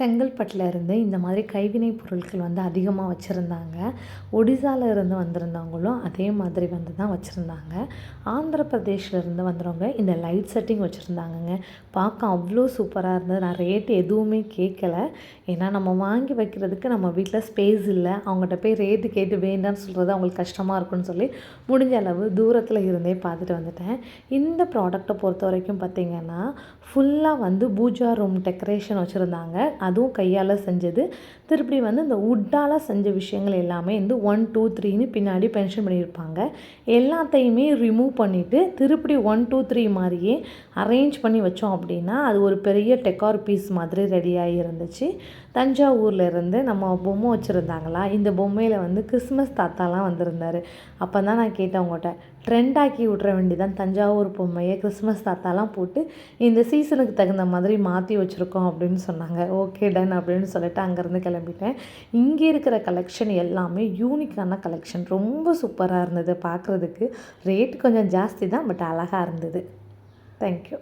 செங்கல்பட்டில் இருந்து இந்த மாதிரி கைவினைப் பொருட்கள் வந்து அதிகமாக வச்சுருந்தாங்க. ஒடிசாவில் இருந்து வந்திருந்தவங்களும் அதே மாதிரி வந்து தான் வச்சுருந்தாங்க. ஆந்திர பிரதேஷ்லேருந்து வந்தவங்க இந்த லைட் செட்டிங் வச்சுருந்தாங்கங்க. பார்க்க அவ்வளோ சூப்பராக இருந்தது. நான் ரேட் எதுவுமே கேட்கல ஏன்னா நம்ம வாங்கி வைக்கிறதுக்கு நம்ம வீட்டில் ஸ்பேஸ் இல்லை. அவங்ககிட்ட போய் ரேட்டு கேட்டு வேண்டாம்னு சொல்கிறது அவங்களுக்கு கஷ்டமாக இருக்கும்னு சொல்லி முடிஞ்ச அளவு தூரத்தில் இருந்தே பார்த்துட்டு வந்துட்டேன். இந்த ப்ராடக்ட்டை பொறுத்த வரைக்கும் பார்த்திங்கன்னா ஃபுல்லாக வந்து பூஜா ரூம் டெக்கரேஷன் வச்சுருந்தாங்க. அதுவும் கையால் செஞ்சது. திருப்பி வந்து இந்த வுட்டால் செஞ்ச விஷயங்கள் எல்லாமே வந்து ஒன் டூ த்ரீன்னு பின்னாடி பென்ஷன் பண்ணியிருப்பாங்க. எல்லாத்தையுமே ரிமூவ் பண்ணிவிட்டு திருப்பி ஒன் டூ த்ரீ மாதிரியே அரேஞ்ச் பண்ணி வச்சோம் அப்படின்னா அது ஒரு பெரிய டெக்கார் பீஸ் மாதிரி ரெடியாகி இருந்துச்சு. தஞ்சாவூரில் இருந்து நம்ம பொம்மை வச்சுருந்தாங்களா? இந்த பொம்மையில் வந்து கிறிஸ்மஸ் தாத்தாலாம் வந்திருந்தார். அப்போ தான் நான் கேட்டேன் அவங்ககிட்ட ட்ரெண்டாக்கி விட்ற வேண்டியதான் தஞ்சாவூர் பொம்மையை கிறிஸ்மஸ் தாத்தாலாம் போட்டு இந்த சீசனுக்கு தகுந்த மாதிரி மாற்றி வச்சுருக்கோம் அப்படின்னு சொன்னாங்க. ஓகே டன் அப்படின்னு சொல்லிட்டு அங்கேருந்து கிளம்பிட்டேன். இங்கே இருக்கிற கலெக்ஷன் எல்லாமே யூனிக்கான கலெக்ஷன் ரொம்ப சூப்பராக இருந்தது பார்க்குறதுக்கு ரேட் கொஞ்சம் ஜாஸ்தி தான் பட் அழகாக இருந்தது. தேங்க்யூ